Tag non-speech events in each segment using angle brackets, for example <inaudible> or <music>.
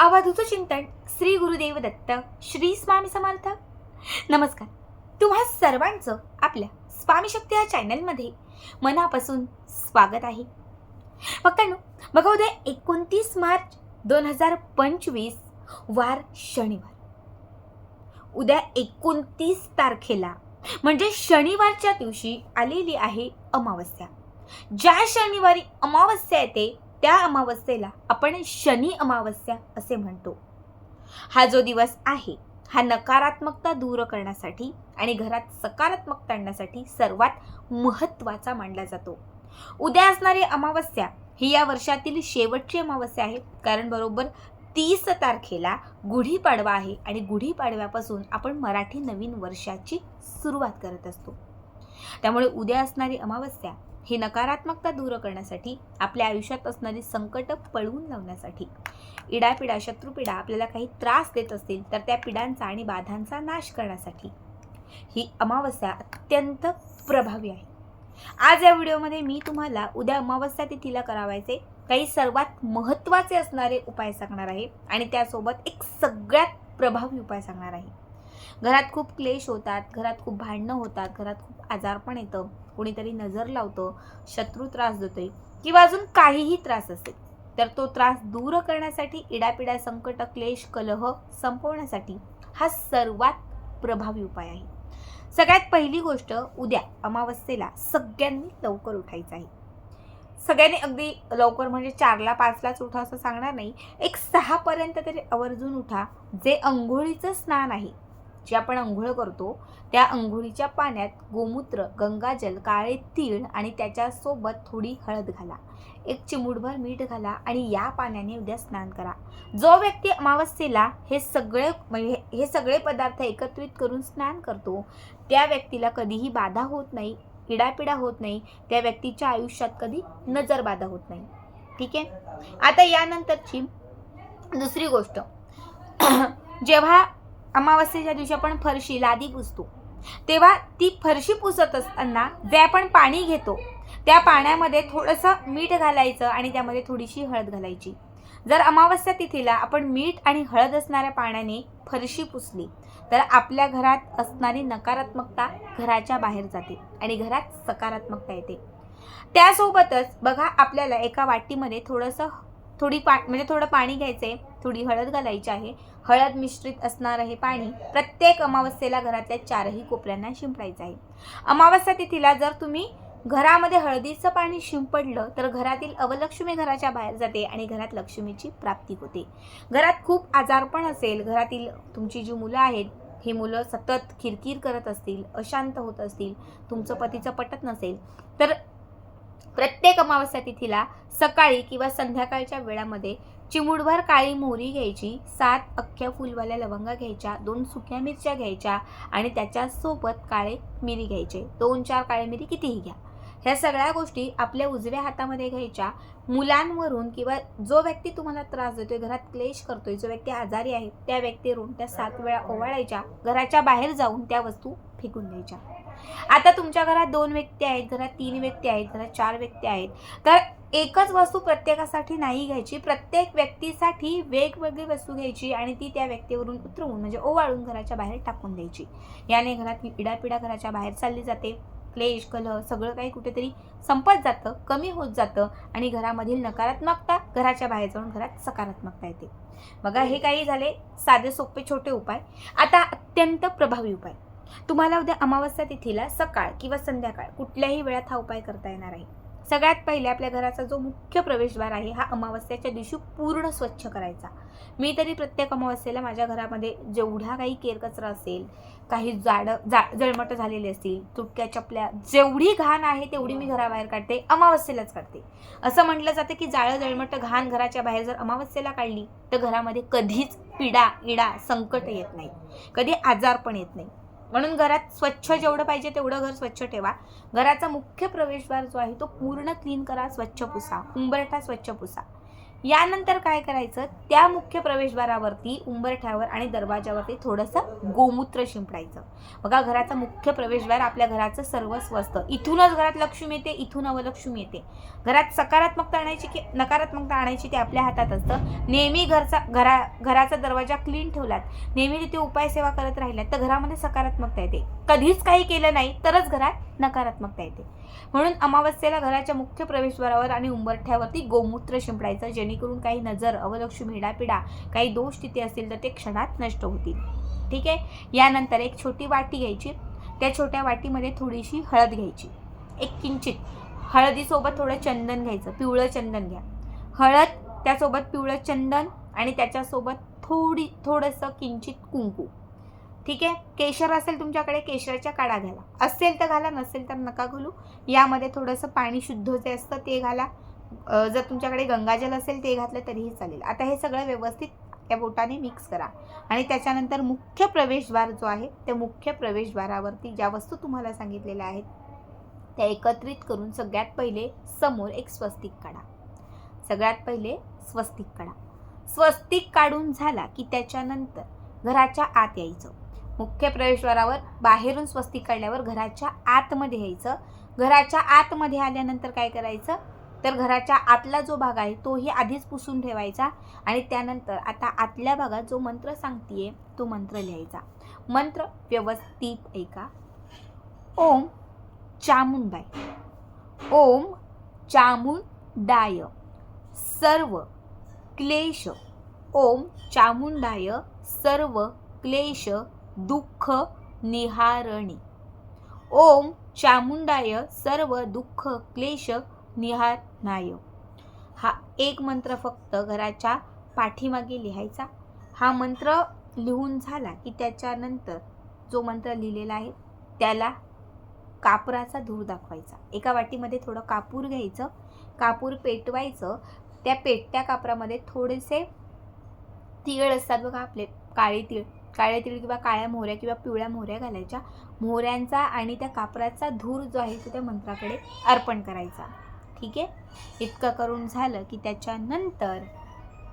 अवधूत चिंतन श्री गुरुदेव दत्त श्री स्वामी समर्थ. नमस्कार. तुम्हा सर्वांचं आपल्या स्वामी शक्ती या चॅनलमध्ये मनापासून स्वागत आहे. फक्तांनो बघा उद्या एकोणतीस मार्च दोन हजार पंचवीस वार शनिवार. उद्या एकोणतीस तारखेला म्हणजे शनिवारच्या दिवशी आलेली आहे अमावस्या. ज्या शनिवारी अमावस्या येते त्या अमावस्येला आपण शनी अमावस्या असे म्हणतो. हा जो दिवस आहे हा नकारात्मकता दूर करण्यासाठी आणि घरात सकारात्मकता आणण्यासाठी सर्वात महत्त्वाचा मानला जातो. उद्या असणारी अमावस्या ही या वर्षातील शेवटची अमावस्या आहे कारण बरोबर तीस तारखेला गुढीपाडवा आहे आणि गुढीपाडव्यापासून आपण मराठी नवीन वर्षाची सुरुवात करत असतो. त्यामुळे उद्या असणारी अमावस्या ही नकारात्मकता दूर करण्यासाठी आपल्या आयुष्यात असणारी संकट पळवून लावण्यासाठी. इडापिडा शत्रुपिडा आपल्याला काही त्रास देत असतील तर त्या पिडांचा आणि बाधांचा नाश करण्यासाठी. ही अमावस्या अत्यंत प्रभावी आहे. आज या व्हिडिओमध्ये मी तुम्हाला उद्या अमावस्या तिथीला करावायचे काही सर्वात महत्त्वाचे असणारे उपाय सांगणार आहे आणि त्यासोबत एक सगळ्यात प्रभावी उपाय सांगणार आहे. घरात खूप क्लेश होतात घरात खूप भांडणं होतात घरात खूप आजारपण येतं. कोणीतरी नजर लावतं शत्रू त्रास देतोय किंवा अजून काहीही त्रास असेल तर तो त्रास दूर करण्यासाठी इडापिडा संकट क्लेश कलह संपवण्यासाठी हा सर्वात प्रभावी उपाय आहे. सगळ्यात पहिली गोष्ट उद्या अमावस्येला सगळ्यांनी लवकर उठायचं आहे. सगळ्यांनी अगदी लवकर म्हणजे चारला पाचलाच उठा असं सांगणार नाही. एक सहापर्यंत तरी आवर्जून उठा. जे अंघोळीचं स्नान आहे जे आपण अंघोळ करतो त्या अंघोळीच्या पाण्यात गोमूत्र गंगाजल काळे तीळ आणि त्याच्यासोबत थोडी हळद घाला. एक चिमूटभर मीठ घाला आणि या पाण्याने उद्या स्नान करा. जो व्यक्ती अमावस्येला हे सगळे म्हणजे हे सगळे पदार्थ एकत्रित करून स्नान करतो त्या व्यक्तीला कधीही बाधा होत नाही इडापिडा होत नाही त्या व्यक्तीच्या आयुष्यात कधी नजर बाधा होत नाही. ठीक आहे? आता यानंतरची दुसरी गोष्ट. <clears throat> जेव्हा अमावस्येच्या दिवशी आपण फरशी लादी पुसतो. तेव्हा ती फरशी पुसत असताना जे आपण पाणी घेतो त्या पाण्यामध्ये थोडंसं मीठ घालायचं आणि त्यामध्ये थोडीशी हळद घालायची. जर अमावस्या तिथीला आपण मीठ आणि हळद असणाऱ्या पाण्याने फरशी पुसली तर आपल्या घरात असणारी नकारात्मकता घराच्या बाहेर जाते आणि घरात सकारात्मकता येते. त्यासोबतच बघा आपल्याला एका वाटीमध्ये थोडंसं थोडी पा म्हणजे थोडं पाणी घ्यायचं आहे थोडी हळद घालायची आहे. हळद मिश्रित असणार हे पाणी. प्रत्येक अमावस्येला घरातल्या चारही कोपऱ्यांना शिंपडायचं आहे. अमावस्या तिथीला जर तुम्ही घरामध्ये हळदीचं पाणी शिंपडलं तर घरातील अवलक्ष्मी घराच्या बाहेर जाते आणि घरात लक्ष्मीची प्राप्ती होते. घरात खूप आजारपण असेल घरातील तुमची जी मुलं आहेत ही मुलं सतत किरकिर करत असतील अशांत होत असतील तुमचं पतीचं पटत नसेल तर प्रत्येक अमावस्या तिथीला सकाळी किंवा संध्याकाळच्या वेळामध्ये चिमूटभर काळी मोहरी घ्यायची सात अख्ख्या फुलवाल्या लवंगा घ्यायच्या दोन सुक्या मिरच्या घ्यायच्या आणि त्याच्यासोबत काळे मिरी घ्यायचे. दोन चार काळे मिरी कितीही घ्या. ह्या सगळ्या गोष्टी आपल्या उजव्या हातामध्ये घ्यायच्या. मुलांवरून किंवा जो व्यक्ती तुम्हाला त्रास देतोय घरात क्लेश करतोय जो व्यक्ती आजारी आहे त्या व्यक्तीवरून त्या सात वेळा ओवाळायच्या घराच्या बाहेर जाऊन त्या वस्तू फेकून द्यायच्या. आता तुमच्या घरात दोन व्यक्ती आहेत घरात तीन व्यक्ती आहेत घरात चार व्यक्ती आहेत. तर एकच वस्तू प्रत्येकासाठी नाही घ्यायची प्रत्येक व्यक्तीसाठी वेगवेगळी वस्तू घ्यायची आणि ती त्या व्यक्तीवरून उतरवून म्हणजे ओवाळून घराच्या बाहेर टाकून द्यायची. याने घरात इडापिडा घराच्या बाहेर चालली जाते. क्लेश कलह सगळं काही कुठेतरी संपत जातं कमी होत जातं आणि घरामधील नकारात्मकता घराच्या बाहेर जाऊन घरात सकारात्मकता येते. बघा हे काही झाले साधे सोपे छोटे उपाय. आता अत्यंत प्रभावी उपाय. तुम्हाला उद्या अमावस्या तिथीला सकाळ किंवा संध्याकाळ कुठल्याही वेळात हा उपाय करता येणार आहे. सगळ्यात पहिले आपल्या घराचा जो मुख्य प्रवेशद्वार आहे हा अमावस्याच्या दिवशी पूर्ण स्वच्छ करायचा. मी तरी प्रत्येक अमावस्येला माझ्या घरामध्ये जेवढा काही केरकचरा असेल काही जाडं जा जळमट झालेले असतील तुटक्या चपल्या जेवढी घाण आहे तेवढी मी घराबाहेर काढते अमावस्येलाच काढते. असं म्हटलं जातं की जाळं जळमट घाण घराच्या बाहेर जर अमावस्येला काढली तर घरामध्ये कधीच पिडा इडा संकट येत नाही. कधी आजार पण येत नाही. म्हणून घरात स्वच्छ जेवढं पाहिजे तेवढं घर स्वच्छ ठेवा. घराचा मुख्य प्रवेशद्वार जो आहे तो पूर्ण क्लीन करा स्वच्छ पुसा. उंबरठा स्वच्छ पुसा. यानंतर काय करायचं? त्या मुख्य प्रवेशद्वारावरती उंबरठ्यावर आणि दरवाजावरती थोडंसं गोमूत्र शिंपडायचं. बघा घराचं मुख्य प्रवेशद्वार आपल्या घराचं सर्वस्व असतं. इथूनच घरात लक्ष्मी येते इथून अवलक्ष्मी येते. घरात सकारात्मकता आणायची की नकारात्मकता आणायची ते आपल्या हातात असतं. नेहमी घरचा घरा घराचा दरवाजा क्लीन ठेवलात. नेहमी तिथे उपाय सेवा करत राहिल्यात तर घरामध्ये सकारात्मकता येते. कधीच काही केलं नाही तरच घरात नकारात्मकता येते. म्हणून अमावस्येला घराच्या मुख्य प्रवेशद्वारावर आणि उंबरठ्यावरती गोमूत्र शिंपडायचं जेणेकरून काही नजर अवलक्ष हिडापिडा काही दोष तिथे असतील तर ते क्षणात नष्ट होतील. ठीक आहे? यानंतर एक छोटी वाटी घ्यायची. त्या छोट्या वाटीमध्ये थोडीशी हळद घ्यायची. एक किंचित. हळदीसोबत थोडं चंदन घ्यायचं. पिवळं चंदन घ्या. हळद त्यासोबत पिवळं चंदन आणि त्याच्यासोबत थोडी थोडंसं किंचित कुंकू. ठीक आहे? केशर असेल तुमच्याकडे केशराच्या काढा घाला असेल तर घाला नसेल तर नका घालू. यामध्ये थोडंसं पाणी शुद्ध जे असतं ते घाला. जर तुमच्याकडे गंगाजल असेल ते घातलं तरीही चालेल. आता हे सगळं व्यवस्थित त्या बोटाने मिक्स करा. आणि त्याच्यानंतर मुख्य प्रवेशद्वार जो आहे त्या मुख्य प्रवेशद्वारावरती ज्या वस्तू तुम्हाला सांगितलेल्या आहेत त्या एकत्रित करून सगळ्यात पहिले समोर एक स्वस्तिक काढा. सगळ्यात पहिले स्वस्तिक काढा. स्वस्तिक काढून झाला की त्याच्यानंतर घराच्या आत यायचं. मुख्य प्रवेशद्वारावर बाहेरून स्वस्तिक काढल्यावर घराच्या आतमध्ये यायचं. घराच्या आतमध्ये आल्यानंतर काय करायचं? तर घराच्या आतला जो भाग आहे तोही आधीच पुसून ठेवायचा आणि त्यानंतर आता आतल्या भागात जो मंत्र सांगतीये तो मंत्र लिहायचा. मंत्र व्यवस्थित ऐका. ओम चामुंडाय. ओम चामुंडाय. सर्व क्लेश. ओम चामुंडाय. सर्व क्लेश. दुःख निहारणी. ओम चामुंडाय सर्व दुःख क्लेश निहारणाय. हा एक मंत्र फक्त घराच्या पाठीमागे लिहायचा. हा मंत्र लिहून झाला की त्याच्यानंतर जो मंत्र लिहिलेला आहे त्याला कापराचा धूर दाखवायचा. एका वाटीमध्ये थोडं कापूर घ्यायचं कापूर पेटवायचं. त्या पेटत्या कापरामध्ये थोडेसे तीळ असतात बघा आपले काळे तीळ. काळे तीळ किंवा काळ्या मोहऱ्या किंवा पिवळ्या मोहऱ्या घालायच्या. मोहऱ्यांचा आणि त्या कापराचा धूर जो आहे तो त्या मंत्राकडे अर्पण करायचा. ठीक आहे? इतकं करून झालं की त्याच्यानंतर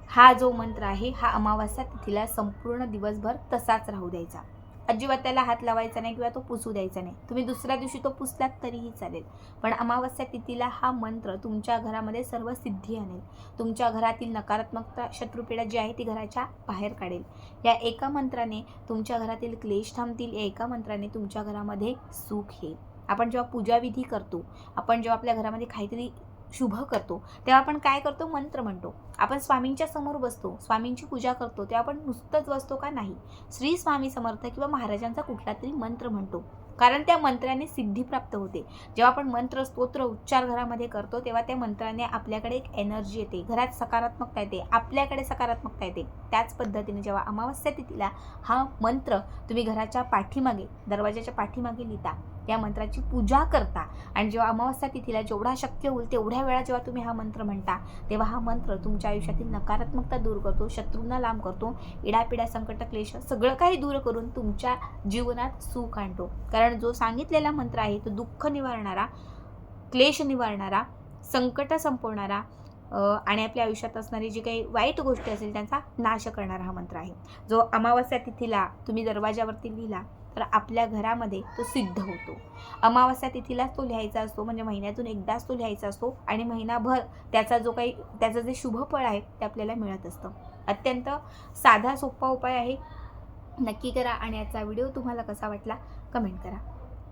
हा जो मंत्र आहे हा अमावास्या तिथीला संपूर्ण दिवसभर तसाच राहू द्यायचा. अजिबात त्याला हात लावायचा नाही किंवा तो पुसू द्यायचा नाही. तुम्ही दुसऱ्या दिवशी तो पुसलात तरीही चालेल. पण अमावस्या तिथीला हा मंत्र तुमच्या घरामध्ये सर्व सिद्धी आणेल. तुमच्या घरातील नकारात्मकता शत्रुपीडा जी आहे ती घराच्या बाहेर काढेल. या एका मंत्राने तुमच्या घरातील क्लेश थांबतील या एका मंत्राने तुमच्या घरामध्ये सुख येईल. आपण जेव्हा पूजाविधी करतो आपण जेव्हा आपल्या घरामध्ये काहीतरी शुभ करतो. तेव्हा आपण काय करतो? मंत्र म्हणतो. आपण स्वामींच्या समोर बसतो. स्वामींची पूजा करतो. तेव्हा आपण नुसतंच बसतो का? नाही. श्री स्वामी समर्थ किंवा महाराजांचा कुठला तरी मंत्र म्हणतो. कारण त्या मंत्राने सिद्धी प्राप्त होते. जेव्हा आपण मंत्र स्तोत्र उच्चार घरामध्ये करतो तेव्हा त्या मंत्राने आपल्याकडे एक एनर्जी येते. घरात सकारात्मकता येते. आपल्याकडे सकारात्मकता येते. त्याच पद्धतीने जेव्हा अमावस्या तिथीला हा मंत्र तुम्ही घराच्या पाठीमागे दरवाजाच्या पाठीमागे लिहिता. या मंत्राची पूजा करता. आणि जेव्हा अमावस्या तिथीला जेवढा शक्य होईल तेवढ्या वेळा जेव्हा तुम्ही हा मंत्र म्हणता तेव्हा हा मंत्र तुमच्या आयुष्यातील नकारात्मकता दूर करतो शत्रूंना लांब करतो इडापिडा संकट क्लेश सगळं काही दूर करून तुमच्या जीवनात सुख आणतो. कारण जो सांगितलेला मंत्र आहे तो दुःख निवारणारा क्लेश निवारणारा संकट संपवणारा आणि आपल्या आयुष्यात असणारी जी काही वाईट गोष्टी असेल त्यांचा नाश करणारा हा मंत्र आहे. जो अमावस्या तिथीला तुम्ही दरवाजावरती लिहिला तर आपल्या घरामध्ये तो सिद्ध होतो. अमावस्या तिथीलाच तो लिहायचा असतो म्हणजे महिन्यातून एकदाच तो लिहायचा असतो आणि महिनाभर त्याचा जो काही त्याचं जे शुभ फळ आहे ते आपल्याला मिळत असतं. अत्यंत साधा सोपा उपाय आहे. नक्की करा आणि याचा व्हिडिओ तुम्हाला कसा वाटला कमेंट करा.